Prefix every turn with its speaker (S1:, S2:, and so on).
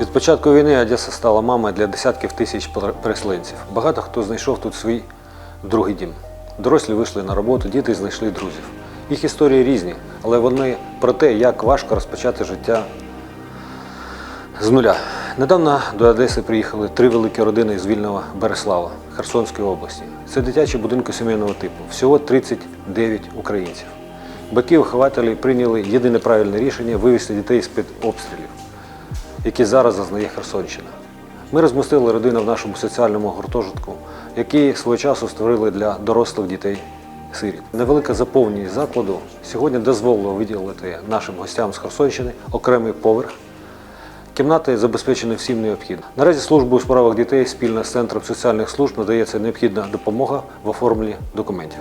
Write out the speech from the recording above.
S1: Від початку війни Одеса стала мамою для десятків тисяч переселенців. Багато хто знайшов тут свій другий дім. Дорослі вийшли на роботу, діти знайшли друзів. Їх історії різні, але вони про те, як важко розпочати життя з нуля. Недавно до Одеси приїхали три великі родини з вільного Береслава Херсонської області. Це дитячі будинки сімейного типу. Всього 39 українців. Батьки-вихователі прийняли єдине правильне рішення вивезти дітей з-під обстрілів, які зараз зазнає Херсонщина. Ми розмістили родину в нашому соціальному гуртожитку, який свого часу створили для дорослих дітей сиріт. Невелика заповненість закладу сьогодні дозволило виділити нашим гостям з Херсонщини окремий поверх. Кімнати забезпечені всім необхідним. Наразі службою у справах дітей спільно з центром соціальних служб надається необхідна допомога в оформленні документів.